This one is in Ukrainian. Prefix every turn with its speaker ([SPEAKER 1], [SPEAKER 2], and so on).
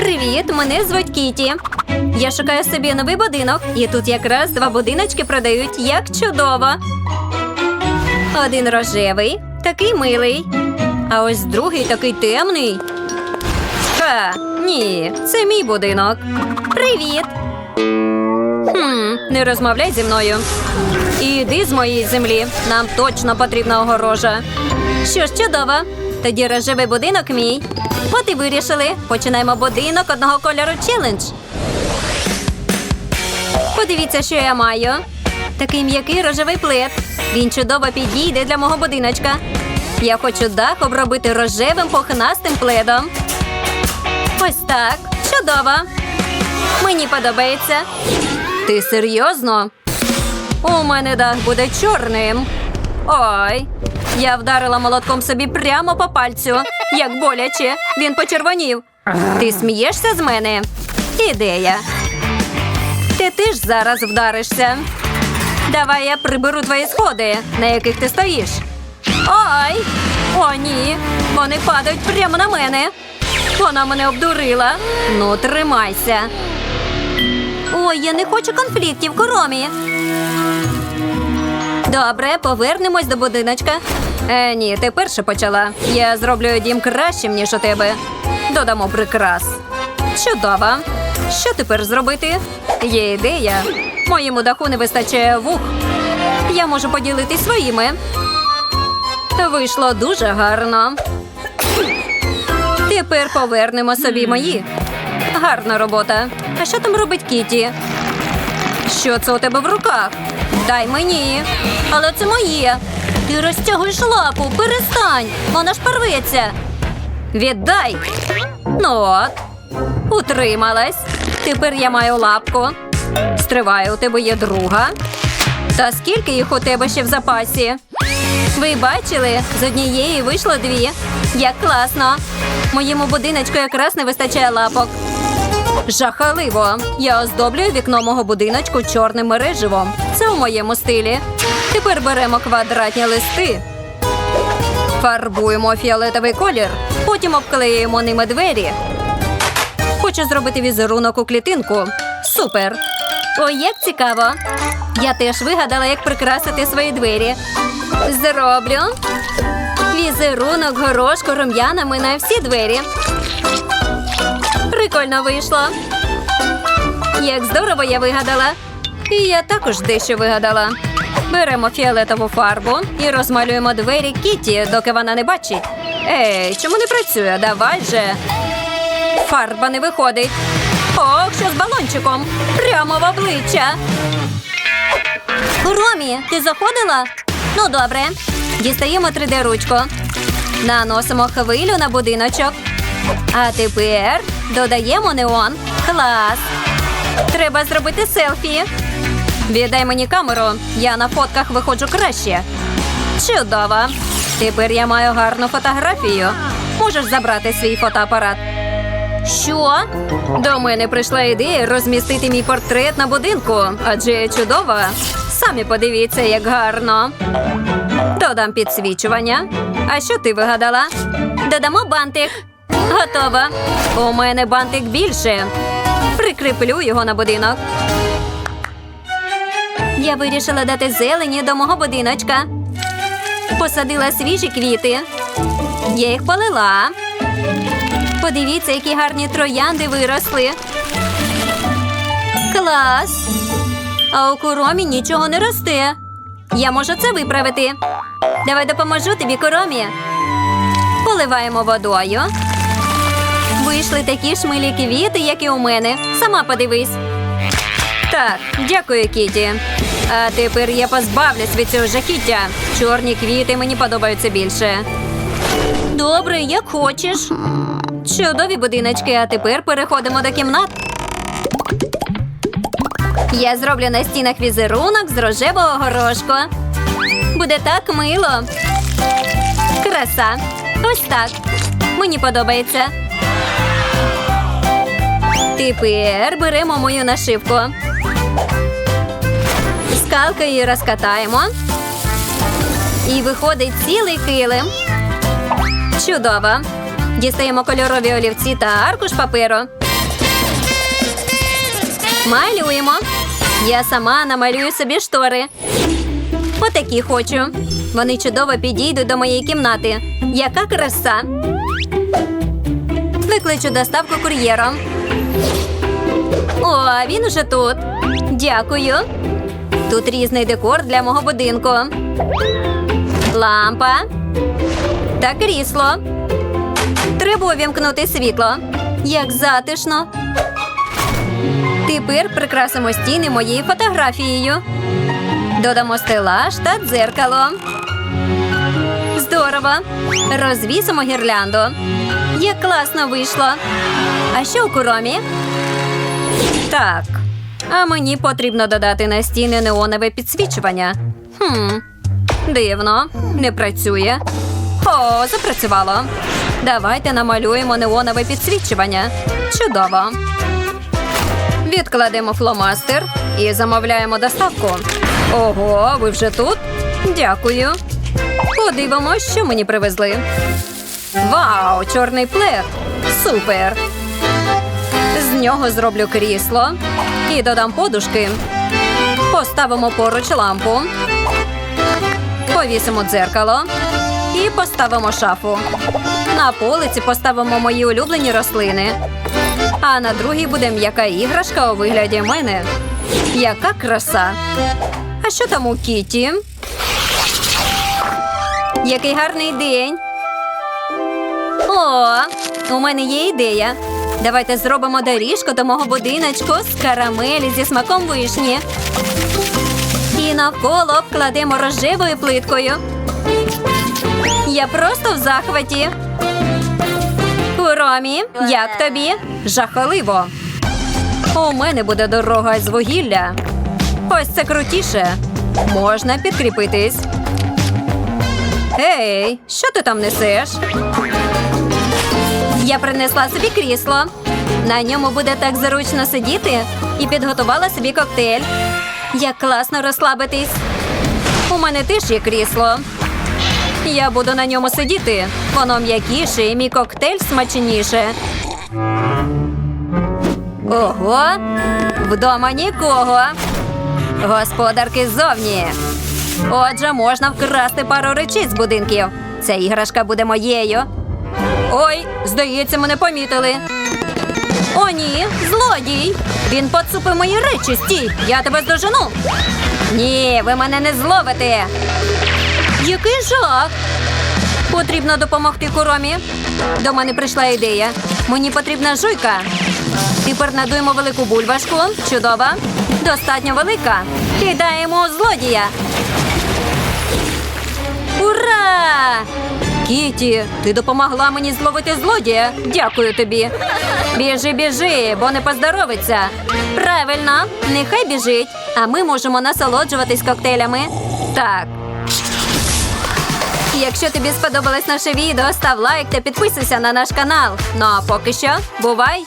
[SPEAKER 1] Привіт, мене звуть Кіті. Я шукаю собі новий будинок, і тут якраз два будиночки продають як чудово. Один рожевий, такий милий. А ось другий такий темний. Ха, ні, це мій будинок. Привіт. Хм, не розмовляй зі мною. Іди з моєї землі. Нам точно потрібна огорожа. Що ж, чудово. Тоді рожевий будинок мій. От і вирішили. Починаємо будинок одного кольору челендж. Подивіться, що я маю. Такий м'який рожевий плед. Він чудово підійде для мого будиночка. Я хочу дах обробити рожевим пухнастим пледом. Ось так. Чудово. Мені подобається. Ти серйозно? У мене дах буде чорним. Ой, я вдарила молотком собі прямо по пальцю. Як боляче, він почервонів. Ти смієшся з мене? Ідея. Ти теж зараз вдаришся. Давай я приберу твої сходи, на яких ти стоїш. Ой! О, ні! Вони падають прямо на мене. Вона мене обдурила. Ну, тримайся. Ой, я не хочу конфліктів, коромі. Добре, повернемось до будиночка. Е, ні, ти перше почала. Я зроблю дім кращим, ніж у тебе. Додамо прикрас. Чудово. Що тепер зробити? Є ідея. Моєму даху не вистачає вух. Я можу поділитись своїми. Вийшло дуже гарно. Тепер повернемо собі мої. Гарна робота. А що там робить Кіті? Що це у тебе в руках? Дай мені. Але це моє. Ти розтягуєш лапу, перестань. Вона ж порветься. Віддай. Ну от. Утрималась. Тепер я маю лапку. Стривай, у тебе є друга. Та скільки їх у тебе ще в запасі? Ви бачили? З однієї вийшло дві. Як класно. Моєму будиночку якраз не вистачає лапок. Жахаливо. Я оздоблюю вікно мого будиночку чорним мереживом. Це у моєму стилі. Тепер беремо квадратні листи. Фарбуємо фіолетовий колір, потім обклеюємо ними двері. Хочу зробити візерунок у клітинку. Супер! Ой, як цікаво! Я теж вигадала, як прикрасити свої двері. Зроблю візерунок горошку рум'янами на всі двері. Прикольно вийшло. Як здорово я вигадала. І я також дещо вигадала. Беремо фіолетову фарбу і розмалюємо двері Кіті, доки вона не бачить. Ей, чому не працює? Давай же. Фарба не виходить. Ох, що з балончиком. Прямо в обличчя. Ромі, ти заходила? Ну, добре. Дістаємо 3D-ручку. Наносимо хвилю на будиночок. А тепер додаємо неон. Клас. Треба зробити селфі. Віддай мені камеру. Я на фотках виходжу краще. Чудово. Тепер я маю гарну фотографію. Можеш забрати свій фотоапарат. Що? До мене прийшла ідея розмістити мій портрет на будинку, адже я чудова. Самі подивіться, як гарно. Додам підсвічування. А що ти вигадала? Додамо бантик. Готово. У мене бантик більше. Прикріплю його на будинок. Я вирішила дати зелені до мого будиночка. Посадила свіжі квіти. Я їх полила. Подивіться, які гарні троянди виросли. Клас. А у коромі нічого не росте. Я можу це виправити. Давай допоможу тобі, коромі. Поливаємо водою. Вийшли такі ж милі квіти, як і у мене. Сама подивись. Так, дякую, Кіті. А тепер я позбавлюсь від цього жахіття. Чорні квіти мені подобаються більше. Добре, як хочеш. Чудові будиночки, а тепер переходимо до кімнат. Я зроблю на стінах візерунок з рожевого горошку. Буде так мило. Краса. Ось так. Мені подобається. Тепер беремо мою нашивку. Скалкою її розкатаємо. І виходить цілий килим. Чудово. Дістаємо кольорові олівці та аркуш паперу. Малюємо. Я сама намалюю собі штори. Отакі хочу. Вони чудово підійдуть до моєї кімнати. Яка краса. Викличу доставку кур'єром. О, він уже тут. Дякую. Тут різний декор для мого будинку. Лампа та крісло. Треба увімкнути світло. Як затишно. Тепер прикрасимо стіни моєю фотографією. Додамо стелаж та дзеркало. Здорово. Розвісимо гірлянду. Як класно вийшло. А що у куромі? Так. А мені потрібно додати на стіни неонове підсвічування. Хм, дивно, не працює. О, запрацювало. Давайте намалюємо неонове підсвічування. Чудово. Відкладемо фломастер і замовляємо доставку. Ого, ви вже тут? Дякую. Подивимось, що мені привезли. Вау, чорний плед! Супер! З нього зроблю крісло і додам подушки. Поставимо поруч лампу. Повісимо дзеркало і поставимо шафу. На полиці поставимо мої улюблені рослини. А на другій буде м'яка іграшка у вигляді мене. Яка краса! А що там у Кіті? Який гарний день. О, у мене є ідея. Давайте зробимо доріжку до мого будиночку з карамелі зі смаком вишні. І навколо обкладемо рожевою плиткою. Я просто в захваті. Ромі, як тобі? Жахливо. У мене буде дорога з вугілля. Ось це крутіше. Можна підкріпитись. Ей, що ти там несеш? Я принесла собі крісло. На ньому буде так зручно сидіти і підготувала собі коктейль. Як класно розслабитись. У мене теж є крісло. Я буду на ньому сидіти. Воно м'якіше і мій коктейль смачніше. Ого, вдома нікого. Господарки ззовні. Отже, можна вкрасти пару речей з будинків. Ця іграшка буде моєю. Ой, здається, мене помітили. О, ні, злодій! Він поцупив мої речі. Стій! Я тебе здожену. Ні, ви мене не зловите. Який жах! Потрібно допомогти коромі. До мене прийшла ідея. Мені потрібна жуйка. Тепер надуємо велику бульбашку. Чудово. Достатньо велика. Кидаємо злодія. Ура! Кіті, ти допомогла мені зловити злодія. Дякую тобі. Біжи, біжи, бо не поздоровиться. Правильно, нехай біжить, а ми можемо насолоджуватись коктейлями. Так. Якщо тобі сподобалось наше відео, став лайк та підписуйся на наш канал. Ну а поки що, бувай!